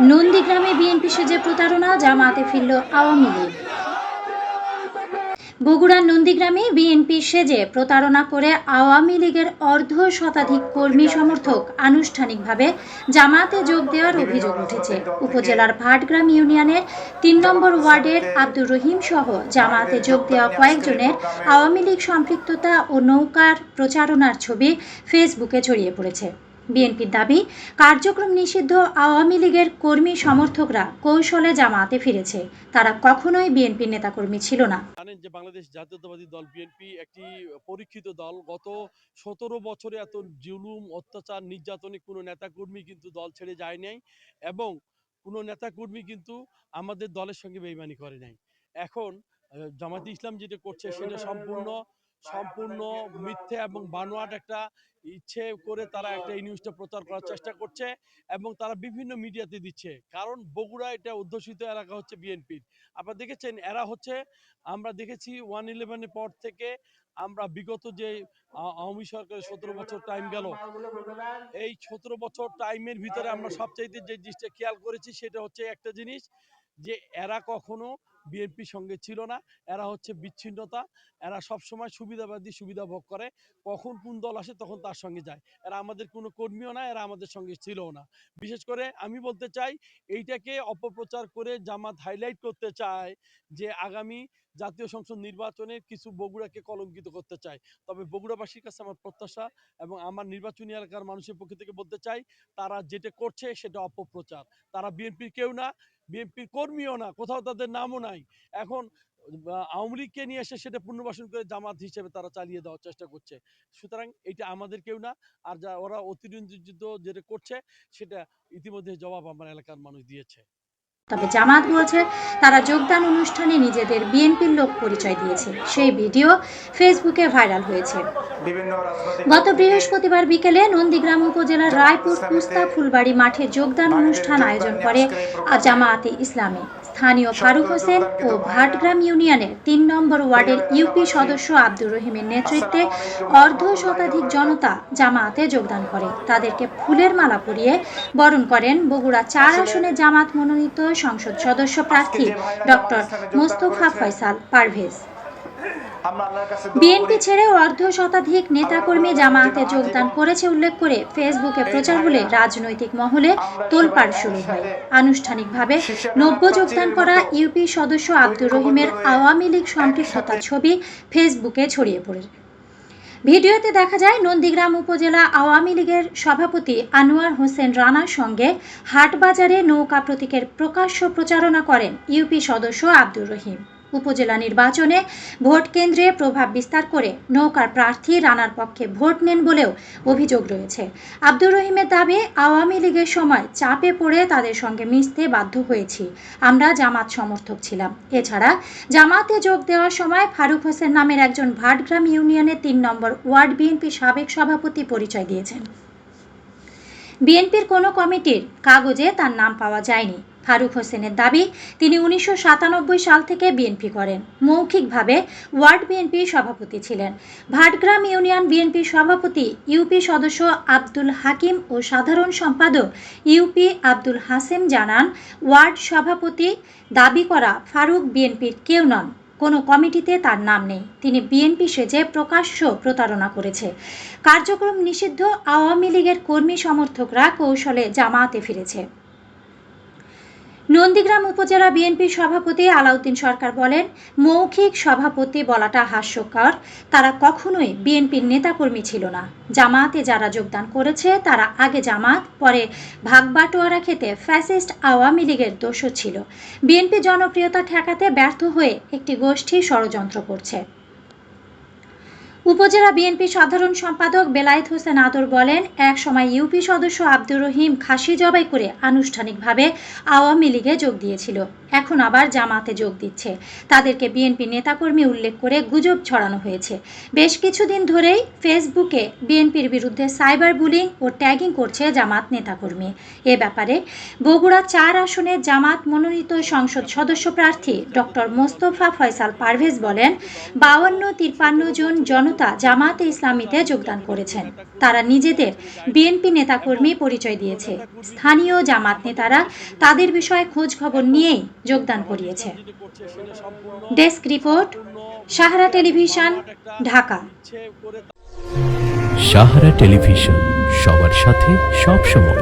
নন্দীগ্রামে বিএনপি সেজে প্রতারণা জামাতে ফিরল আওয়ামী লীগ। বগুড়ার নন্দীগ্রামে বিএনপি সেজে প্রতারণা করে আওয়ামী লীগের অর্ধ শতাধিক কর্মী সমর্থক আনুষ্ঠানিকভাবে জামাতে যোগ দেওয়ার অভিযোগ উঠেছে। উপজেলার ভাটগ্রাম ইউনিয়নের তিন নম্বর ওয়ার্ডের আব্দুর রহিম সহ জামাতে যোগ দেওয়া কয়েকজনের আওয়ামী লীগ সম্পৃক্ততা ও নৌকার প্রচারণার ছবি ফেসবুকে ছড়িয়ে পড়েছে। বিএনপির দাবি, কার্যক্রম নিষিদ্ধ আওয়ামী লীগের কর্মী সমর্থকরা কৌশলে জামাতে ফিরেছে। তারা কখনোই বিএনপির নেতাকর্মী ছিল না। জানেন যে বাংলাদেশ জাতীয়তাবাদী দল বিএনপি একটি পরীক্ষিত দল। গত সতেরো বছরে এত জুলুম, অত্যাচার, নির্যাতনে কোনো নেতাকর্মী কিন্তু দল ছেড়ে যায় নাই এবং কোনো নেতাকর্মী কিন্তু আমাদের দলের সঙ্গে বেইমানি করে নাই। এখন জামাতে ইসলাম যেটা করছে সেটা সম্পূর্ণ সম্পূর্ণ মিথ্যে এবং বানোয়াট একটা ইচ্ছে করে তারা একটা এই নিউজটা প্রচার করার চেষ্টা করছে এবং তারা বিভিন্ন মিডিয়াতে দিচ্ছে। কারণ বগুড়া এটা অধ্যুষিত এলাকা হচ্ছে বিএনপির। আপনারা দেখেছেন এরা হচ্ছে আমরা দেখেছি ওয়ান ইলেভেনের পর থেকে আমরা বিগত যে আওয়ামী সরকারের সতেরো বছর টাইম গেল। এই সতেরো বছর টাইমের ভিতরে আমরা সবচাইতে যে জিনিসটা খেয়াল করেছি সেটা হচ্ছে একটা জিনিস যে এরা কখনো বিএনপির সঙ্গে ছিল না। এরা হচ্ছে বিচ্ছিন্নতা। এরা সবসময় সুবিধাবাদী, সুবিধা ভোগ করে। কখন কোন দল আসে তখন তার সঙ্গে যায়। এরা আমাদের কোনো কর্মীও না, এরা আমাদের সঙ্গে ছিলও না। বিশেষ করে আমি বলতে চাই, এইটাকে অপপ্রচার করে জামাত হাইলাইট করতে চায় যে আগামী জাতীয় সংসদ নির্বাচনে কিছু বগুড়াকে কলঙ্কিত করতে চায়। তবে বগুড়াবাসীর কাছে আমার প্রত্যাশা এবং আমার নির্বাচনী এলাকার মানুষের পক্ষ থেকে বলতে চাই, তারা যেটা করছে সেটা অপপ্রচার। তারা বিএনপির কেউ না, বিএনপির কর্মীও না, কোথাও তাদের নামও নাই। এখন আওয়ামী লীগকে নিয়ে এসে সেটা পুনর্বাসন করে জামাত হিসেবে তারা চালিয়ে দেওয়ার চেষ্টা করছে। সুতরাং এটা আমাদের কেউ না, আর যা ওরা অতিরঞ্জিত যেটা করছে, সেটা ইতিমধ্যে জবাব আমার এলাকার মানুষ দিয়েছে। তবে জামাত বলছে তারা যোগদান অনুষ্ঠানে নিজেদের বিএনপির লোক পরিচয় দিয়েছে। সেই ভিডিও ফেসবুকে ভাইরাল হয়েছে। গত বৃহস্পতিবার বিকেলে নন্দীগ্রাম উপজেলার রায়পুর কুস্তা ফুলবাড়ি মাঠে যোগদান অনুষ্ঠান আয়োজন করে জামায়াতে ইসলামী। স্থানীয় ফারুক হোসেন ও ভাটগ্রাম ইউনিয়নের তিন নম্বর ওয়ার্ডের ইউপি সদস্য আব্দুর রহিমের নেতৃত্বে অর্ধ শতাধিক জনতা জামাতে যোগদান করে। তাদেরকে ফুলের মালা পরিয়ে বরণ করেন বগুড়া চার আসনে জামাত মনোনীত সংসদ সদস্য প্রার্থী ডক্টর মোস্তফা ফয়সাল পারভেজ। বিএনপি। ছেড়ে অর্ধ শতাধিক নেতাকর্মী জামায়াতে যোগদান করেছে উল্লেখ করে ফেসবুকে প্রচার হলে রাজনৈতিক মহলে তোলপাড় শুরু হয়। আনুষ্ঠানিকভাবে নব্য যোগদান করা ইউপি সদস্য আব্দুর রহিমের আওয়ামী লীগ সম্পৃক্ততার ছবি ফেসবুকে ছড়িয়ে পড়ে। ভিডিওতে দেখা যায় নন্দীগ্রাম উপজেলা আওয়ামী লীগের সভাপতি আনোয়ার হোসেন রানার সঙ্গে হাটবাজারে নৌকা প্রতীকের প্রকাশ্য প্রচারণা করেন ইউপি সদস্য আব্দুর রহিম। উপজেলা নির্বাচনে ভোট কেন্দ্রে প্রভাব বিস্তার করে নৌকার প্রার্থী রানার পক্ষে ভোট নেন বলেও অভিযোগ রয়েছে। আব্দুর রহিমের দাবি, আওয়ামী লীগের সময় চাপে পড়ে তাদের সঙ্গে মিশতে বাধ্য হয়েছি। আমরা জামাত সমর্থক ছিলাম। এছাড়া জামাতে যোগ দেওয়ার সময় ফারুক হোসেন নামের একজন ভাটগ্রাম ইউনিয়নের তিন নম্বর ওয়ার্ড বিএনপি সাবেক সভাপতি পরিচয় দিয়েছেন। বিএনপির কোনো কমিটির কাগজে তার নাম পাওয়া যায়নি। ফারুক হোসেনের দাবি, তিনি উনিশশো সাতানব্বই সাল থেকে বিএনপি করেন। মৌখিকভাবে ওয়ার্ড বিএনপি সভাপতি ছিলেন। ভাটগ্রাম ইউনিয়ন বিএনপি সভাপতি ইউপি সদস্য আব্দুল হাকিম ও সাধারণ সম্পাদক ইউপি আব্দুল হাসেম জানান, ওয়ার্ড সভাপতি দাবি করা ফারুক বিএনপির কেউ নন। কোনো কমিটিতে তার নাম নেই। তিনি বিএনপি সেজে প্রকাশ্য প্রতারণা করেছে। কার্যক্রম নিষিদ্ধ আওয়ামী লীগের কর্মী সমর্থকরা কৌশলে জামাতে ফিরেছে। নন্দীগ্রাম উপজেলা বিএনপি সভাপতি আলাউদ্দিন সরকার বলেন, মৌখিক সভাপতি বলাটা হাস্যকর। তারা কখনোই বিএনপির নেতাকর্মী ছিল না। জামাতে যারা যোগদান করেছে, তারা আগে জামাত, পরে ভাগবাটোয়ারা খেতে ফ্যাসিস্ট আওয়ামী লীগের দোষও ছিল। বিএনপি জনপ্রিয়তা ঠেকাতে ব্যর্থ হয়ে একটি গোষ্ঠী ষড়যন্ত্র করছে। উপজেলা বিএনপি সাধারণ সম্পাদক বেলায়েত হোসেন আদর বলেন, এক সময় ইউপি সদস্য আব্দুর রহিম খাসি জবাই করে আনুষ্ঠানিকভাবে আওয়ামী লীগে যোগ দিয়েছিল। এখন আবার জামাতে যোগ দিচ্ছে। তাদেরকে বিএনপি নেতাকর্মী উল্লেখ করে গুজব ছড়ানো হয়েছে। বেশ কিছুদিন ধরেই ফেসবুকে বিএনপির বিরুদ্ধে সাইবার বুলিং ও ট্যাগিং করছে জামাত নেতাকর্মী। এ ব্যাপারে বগুড়া চার আসনে জামাত মনোনীত সংসদ সদস্য প্রার্থী ডক্টর মোস্তফা ফয়সাল পারভেজ বলেন, বাউন্ন তিপ্পান্ন জন জন জনতা জামাতে ইসলামীতে যোগদান করেছেন। তারা নিজেদের বিএনপি নেতাকর্মী পরিচয় দিয়েছে। স্থানীয় জামাত নেতারা তাদের বিষয়ে খোঁজ খবর নিয়েই যোগদান করিয়েছে। Desk report Sahara television Dhaka. Sahara television সবার সাথে সব সময়